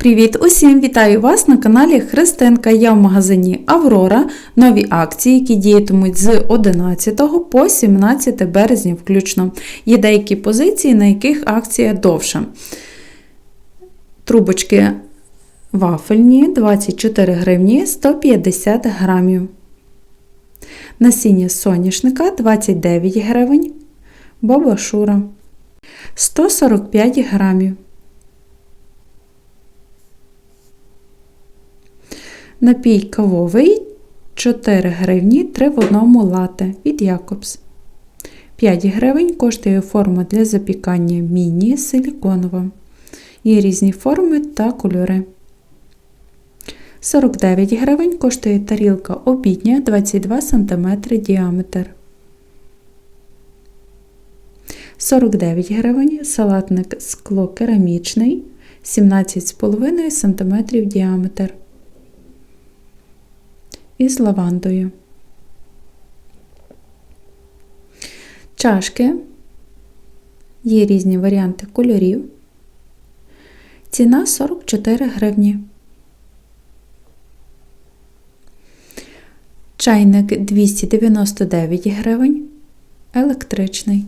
Привіт усім! Вітаю вас на каналі Христинка. Я в магазині Аврора. Нові акції, які діятимуть з 11 по 17 березня включно. Є деякі позиції, на яких акція довша. Трубочки вафельні 24 гривні 150 грамів. Насіння соняшника 29 гривень. Боба шура 145 грамів. Напій кавовий 4 гривні 3 в одному лате від Якобс. 5 гривень коштує форма для запікання міні силіконова. Є різні форми та кольори. 49 гривень коштує тарілка обідня 22 см діаметр. 49 гривень салатник скло керамічний 17,5 см діаметр із лавандою. Чашки. Є різні варіанти кольорів. Ціна 44 гривні. Чайник 299 гривень. Електричний.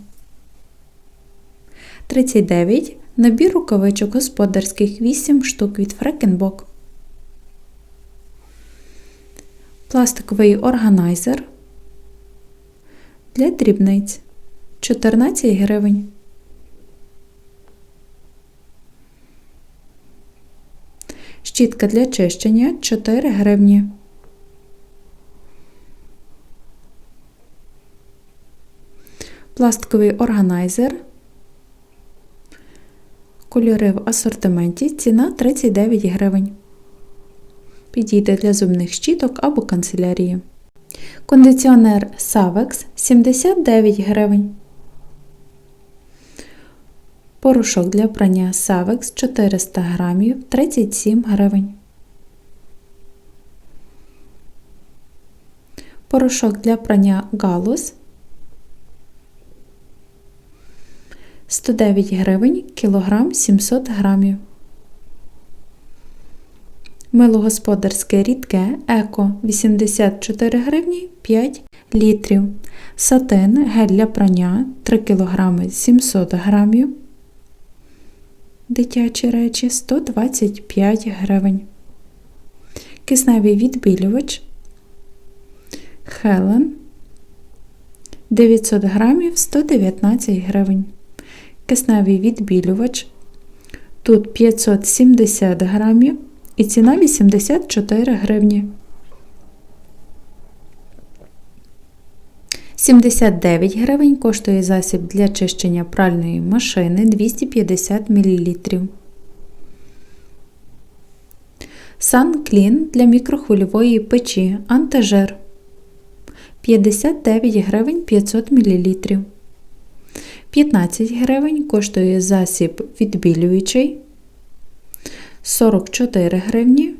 39 Набір рукавичок господарських 8 штук від Фрекенбок. Пластиковий органайзер для дрібниць 14 гривень. Щітка для чищення 4 гривні. Пластиковий органайзер. Кольори в асортименті. Ціна 39 гривень. Підійде для зубних щіток або канцелярії. Кондиціонер Savex 79 гривень. Порошок для прання Savex 400 грамів 37 гривень. Порошок для прання Галус 109 гривень кілограм 700 грамів. Милогосподарське рідке еко 84 гривні 5 літрів. Сатин гель для прання 3 кг 700 грамів. Дитячі речі 125 гривень. Кисневий відбілювач Хелен 900 грамів 119 гривень. Кисневий відбілювач. Тут 570 грамів і ціна 84 гривні. 79 гривень коштує засіб для чищення пральної машини 250 мл. Санклін для мікрохвильової печі антижир 59 гривень 500 мл. 15 гривень коштує засіб відбілюючий 44 гривні.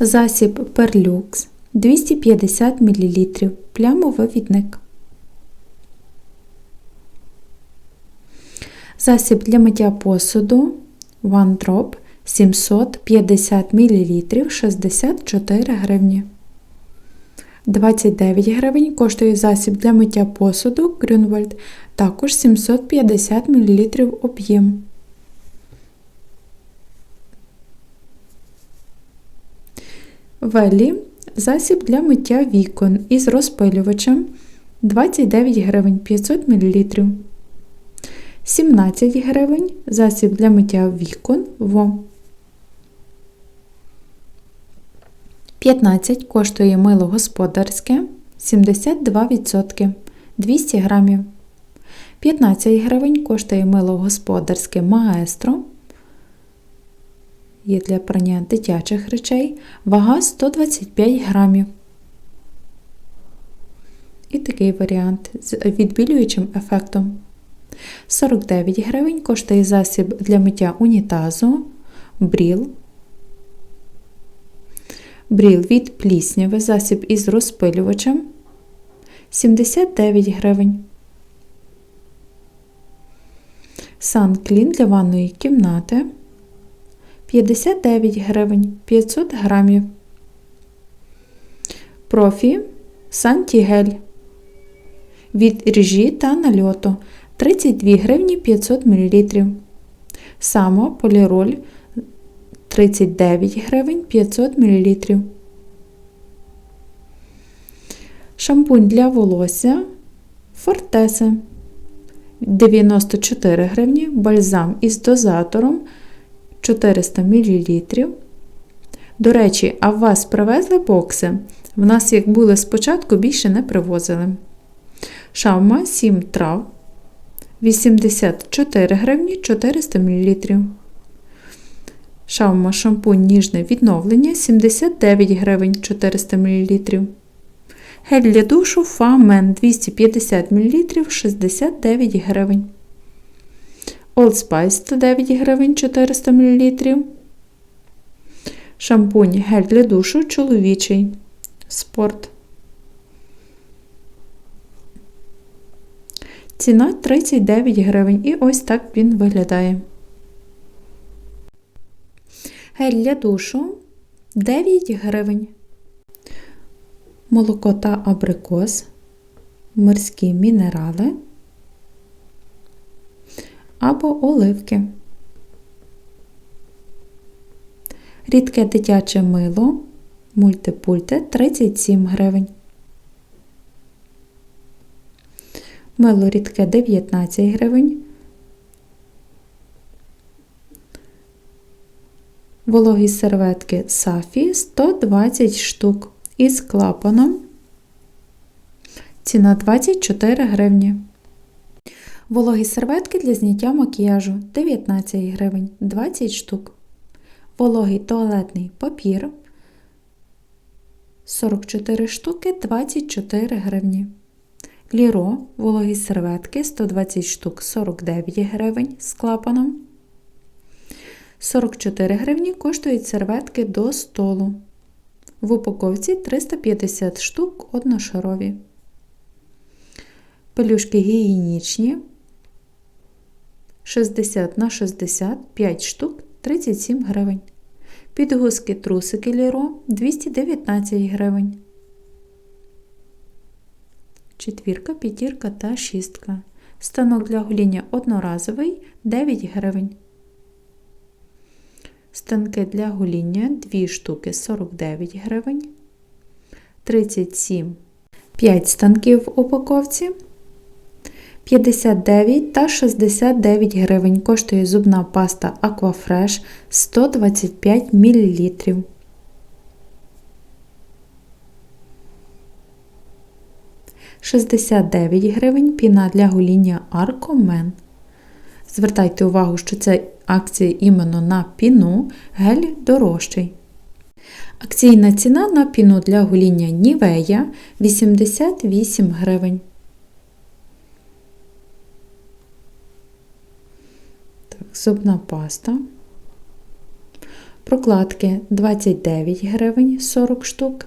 Засіб перлюкс 250 мл. Плямовивідник. Засіб для миття посуду One Drop 750 мл 64 гривні. 29 гривень коштує засіб для миття посуду Grünwald, також 750 мл об'єм. Велі засіб для миття вікон із розпилювачем 29 гривень 500 мл. 17 гривень засіб для миття вікон ВО. 15 коштує мило господарське 72% 200 грамів. 15 гривень коштує мило господарське маестро. Є для прання дитячих речей. Вага 125 грамів. І такий варіант з відбілюючим ефектом. 49 гривень коштує засіб для миття унітазу, бріл. Бріл від плісняви, засіб із розпилювачем 79 гривень. Санклін для ванної кімнати 59 гривень 500 грамів. Профі Сантігель від ріжі та нальоту 32 гривні 500 мл. Само поліроль 39 гривень 500 мл. Шампунь для волосся Фортеса 94 гривні, бальзам із дозатором 400 мл. До речі, а в вас привезли бокси? В нас, як були спочатку, більше не привозили. Шавма 7 трав 84 гривні 400 мл. Шавма шампунь ніжне відновлення 79 гривень 400 мл. Гель для душу Фамен 250 мл 69 гривень. Old Spice 109 гривень 400 мл. Шампунь гель для душу чоловічий. Спорт. Ціна 39 гривень. І ось так він виглядає. Гель для душу 9 гривень. Молоко та абрикос, морські мінерали або оливки. Рідке дитяче мило мультипульте 37 гривень. Мило рідке 19 гривень. Вологі серветки Сафі 120 штук із клапаном. Ціна 24 гривні. Вологі серветки для зняття макіяжу 19 гривень 20 штук. Вологий туалетний папір 44 штуки 24 гривні. Ліро вологі серветки 120 штук 49 гривень з клапаном. 44 гривні коштують серветки до столу. В упаковці 350 штук одношарові. Пелюшки гігієнічні 60 на 60 5 штук 37 гривень. Підгузки трусики Ліро 219 гривень. Четвірка, п'ятірка та шістка. Станок для гоління одноразовий 9 гривень. Станки для гоління 2 штуки 49 гривень. 37 5 станків в упаковці. 59 та 69 гривень коштує зубна паста Aquafresh 125 мл. «69 гривень піна для гоління Аркомен. Звертайте увагу, що це акція іменно на піну, гель дорожчий. Акційна ціна на піну для гоління Нівея 88 гривень. Зубна паста. Прокладки 29 гривень 40 штук.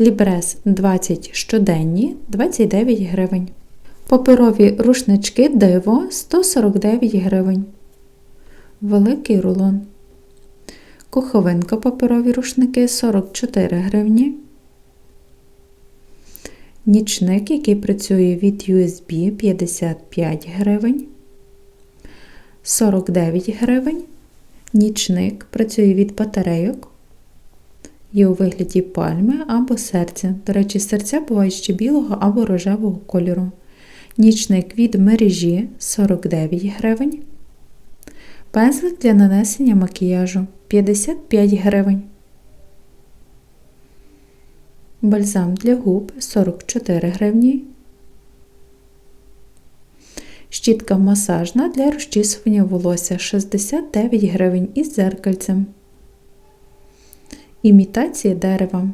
Лібрес 20 щоденні 29 гривень. Паперові рушнички диво 149 гривень. Великий рулон. Куховинка паперові рушники 44 гривні. Нічник, який працює від USB 55 гривень. 49 гривень. Нічник працює від батарейок. Є у вигляді пальми або серця. До речі, серця бувають ще білого або рожевого кольору. Нічник від мережі 49 гривень. Пензлик для нанесення макіяжу 55 гривень. Бальзам для губ 44 гривні. Щітка масажна для розчісування волосся 69 гривень із зеркальцем. Імітація дерева.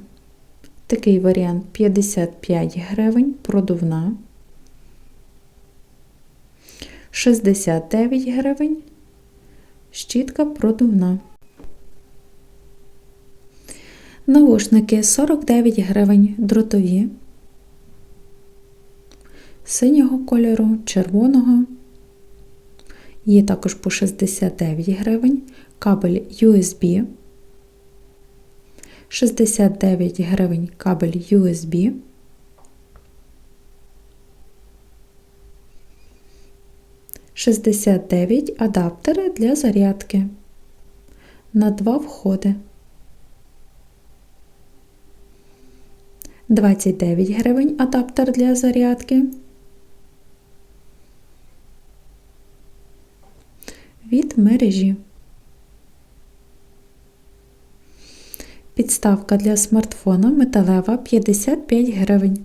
Такий варіант 55 гривень, продувна. 69 гривень. Щітка продувна. Наушники 49 гривень дротові. Синього кольору, червоного. Є також по 69 гривень. кабель USB, 69 гривень кабель USB, 69 адаптери для зарядки на два входи. 29 гривень адаптер для зарядки. Від мережі. Підставка для смартфона металева 55 гривень.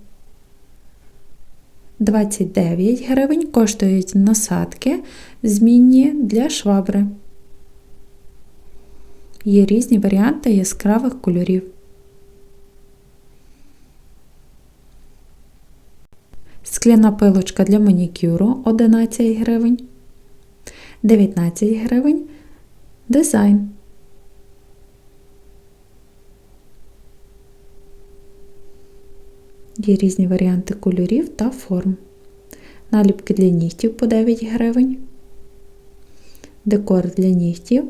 29 гривень коштують насадки змінні для швабри. Є різні варіанти яскравих кольорів. Скляна пилочка для манікюру 11 гривень. 19 гривень. Дизайн. Є різні варіанти кольорів та форм. Наліпки для нігтів по 9 гривень. Декор для нігтів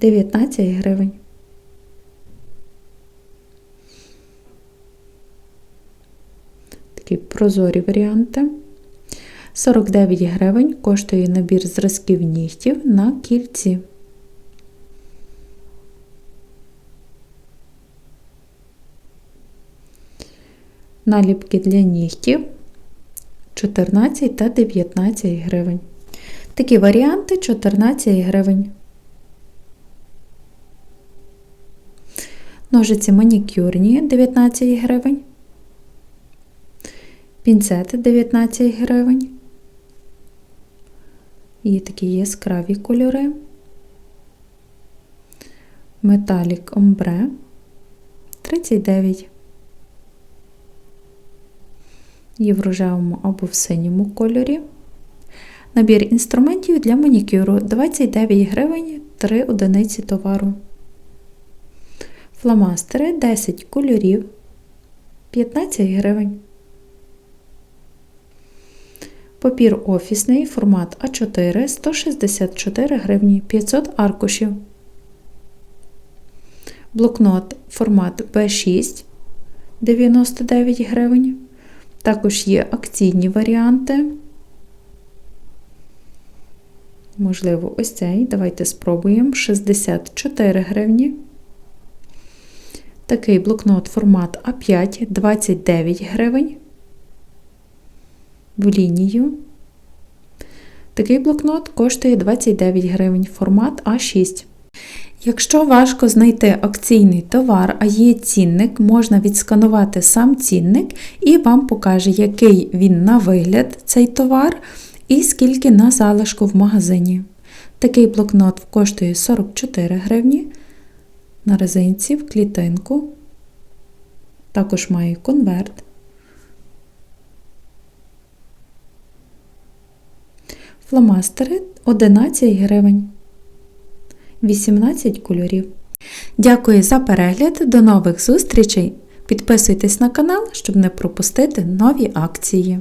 19 гривень. Такі прозорі варіанти. 49 гривень коштує набір зразків нігтів на кільці. Наліпки для нігтів 14 та 19 гривень. Такі варіанти 14 гривень. Ножиці манікюрні 19 гривень. Пінцети 19 гривень. Є такі яскраві кольори. Металік омбре 39. Є в рожевому або в синьому кольорі. Набір інструментів для манікюру 29 гривень 3 одиниці товару. Фломастери 10 кольорів 15 гривень. Папір офісний формат А4 164 гривні 500 аркушів. Блокнот формат Б6 99 гривень. Також є акційні варіанти. Можливо, ось цей. Давайте спробуємо 64 гривні. Такий блокнот формат А5 29 гривень. В лінію. Такий блокнот коштує 29 гривень, формат А6. Якщо важко знайти акційний товар, а є цінник, можна відсканувати сам цінник і вам покаже, який він на вигляд, цей товар, і скільки на залишку в магазині. Такий блокнот коштує 44 гривні. На резинці в клітинку. Також має конверт. Фломастери 11 гривень. 18 кольорів. Дякую за перегляд. До нових зустрічей! Підписуйтесь на канал, щоб не пропустити нові акції.